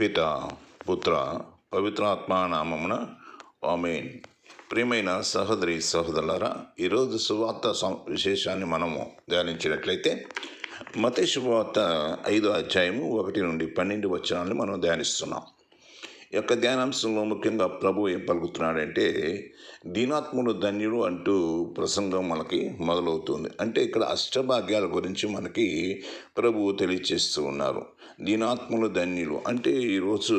పిత పుత్ర పవిత్రాత్మా నామమున ఆమెన్. ప్రియమైన సహోదరి సహోదరులరా ఈరోజు సువార్త విశేషాన్ని మనము ధ్యానించినట్లయితే మత శుభవార్త ఐదో అధ్యాయము ఒకటి నుండి పన్నెండు వచనాలను మనం ధ్యానిస్తున్నాం. యొక్క ధ్యానాంశంలో ముఖ్యంగా ప్రభు ఏం పలుకుతున్నాడంటే దీనాత్ముడు ధన్యుడు అంటూ ప్రసంగం మనకి మొదలవుతుంది. అంటే ఇక్కడ అష్టభాగ్యాల గురించి మనకి ప్రభు తెలియచేస్తూ ఉన్నారు. దీనాత్ములు ధన్యులు అంటే ఈరోజు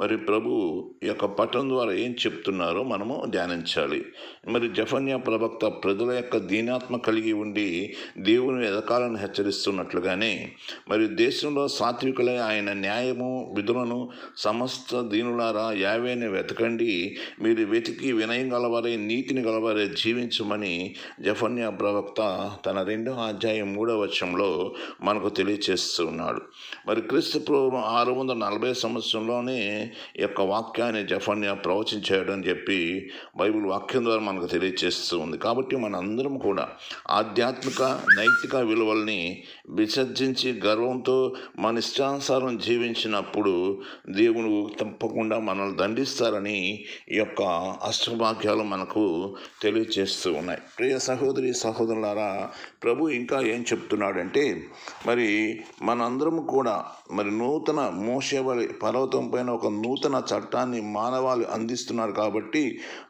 మరి ప్రభు ఈ యొక్క పట్టణం ద్వారా ఏం చెప్తున్నారో మనము ధ్యానించాలి. మరి జఫన్యా ప్రవక్త ప్రజల యొక్క దీనాత్మ కలిగి ఉండి దేవుని ఎదకాలను హెచ్చరిస్తున్నట్లుగానే మరి దేశంలో సాత్వికులై ఆయన న్యాయము విధులను సమస్త దీనులారా యావేని వెతకండి. మీరు వెతికి వినయం గలవారే నీతిని గలవారే జీవించమని జఫన్యా ప్రవక్త తన రెండో అధ్యాయం మూడవ వర్షంలో మనకు తెలియచేస్తున్నాడు మరి క్రీస్తు పూర్వం ఆరు వందల నలభై సంవత్సరంలోనే ఈ యొక్క వాక్యాన్ని జఫన్యా అని చెప్పి బైబిల్ వాక్యం ద్వారా మనకు తెలియచేస్తూ ఉంది. కాబట్టి మనందరం కూడా ఆధ్యాత్మిక నైతిక విలువల్ని విసర్జించి గర్వంతో మన ఇష్టానుసారం జీవించినప్పుడు దేవుడు తప్పకుండా మనల్ని దండిస్తారని ఈ యొక్క అష్టభాగ్యాలు మనకు తెలియచేస్తూ ఉన్నాయి. ప్రియ సహోదరి సహోదరులారా ప్రభు ఇంకా ఏం చెప్తున్నాడంటే మరి మనందరం కూడా మరి నూతన మోసేవలి పర్వతం పైన ఒక నూతన చట్టాన్ని మానవాళి అందిస్తున్నారు కాబట్టి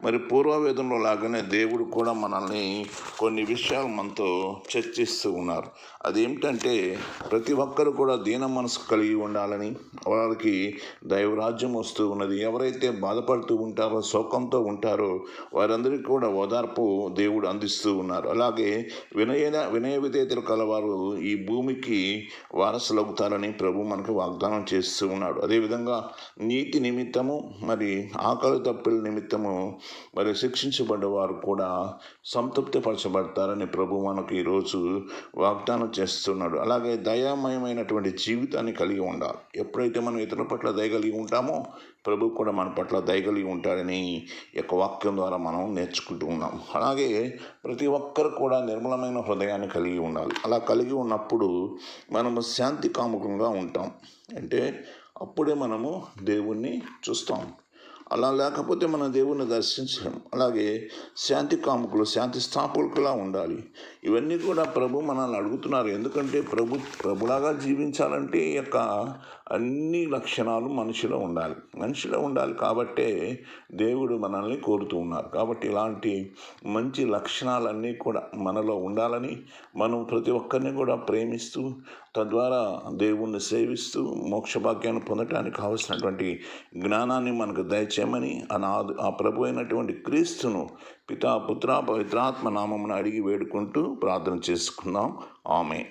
మరి పూర్వవేదంలో లాగానే దేవుడు కూడా మనల్ని కొన్ని విషయాలు మనతో చర్చిస్తూ ఉన్నారు. అదేమిటంటే ప్రతి ఒక్కరు కూడా దీన మనసు కలిగి ఉండాలని వారికి దైవరాజ్యము వస్తూ ఉన్నది. ఎవరైతే బాధపడుతూ ఉంటారో శోకంతో ఉంటారో వారందరికీ కూడా ఓదార్పు దేవుడు అందిస్తూ ఉన్నారు. అలాగే వినయ వినయ విధేతలు కలవారు ఈ భూమికి వారసులవుతారని ప్రభు మనకు వాగ్దానం చేస్తూ ఉన్నాడు. అదేవిధంగా నీతి నిమిత్తము మరి ఆకలి తప్పుల నిమిత్తము మరి శిక్షించబడ్డవారు కూడా సంతృప్తిపరచబడతారని ప్రభు మనకు ఈరోజు వాగ్దానం చేస్తున్నాడు. అలాగే దయామయమైనటువంటి జీవితాన్ని కలిగి ఉండాలి. ఎప్పుడైతే మనం ఇతరుల పట్ల దయ కలిగి ఉంటామో ప్రభు కూడా మన పట్ల దయ కలిగి ఉంటాడని యొక్క వాక్యం ద్వారా మనం నేర్చుకుంటూ ఉన్నాం. అలాగే ప్రతి ఒక్కరు కూడా నిర్మలమైన హృదయాన్ని కలిగి ఉండాలి. అలా కలిగి ఉన్నప్పుడు మనము శాంతి కాముకంగా ఉంటాం. అంటే అప్పుడే మనము దేవుణ్ణి చూస్తాం. అలా లేకపోతే మన దేవుణ్ణి దర్శించడం అలాగే శాంతి కాముకులు శాంతి స్థాపకులకులా ఉండాలి. ఇవన్నీ కూడా ప్రభు మనల్ని అడుగుతున్నారు. ఎందుకంటే ప్రభు ప్రభులాగా జీవించాలంటే ఈ యొక్క అన్ని లక్షణాలు మనిషిలో ఉండాలి. మనిషిలో ఉండాలి కాబట్టే దేవుడు మనల్ని కోరుతూ ఉన్నారు. కాబట్టి ఇలాంటి మంచి లక్షణాలన్నీ కూడా మనలో ఉండాలని మనం ప్రతి ఒక్కరిని కూడా ప్రేమిస్తూ తద్వారా దేవుణ్ణి సేవిస్తూ మోక్ష భాగ్యాన్ని పొందటానికి కావలసినటువంటి జ్ఞానాన్ని మనకు దయచేసి ఆ నాదు ఆ ప్రభు అయినటువంటి క్రీస్తును పితా పుత్ర పవిత్రాత్మ నామమును అడిగి వేడుకుంటూ ప్రార్థన చేసుకుందాం. ఆమె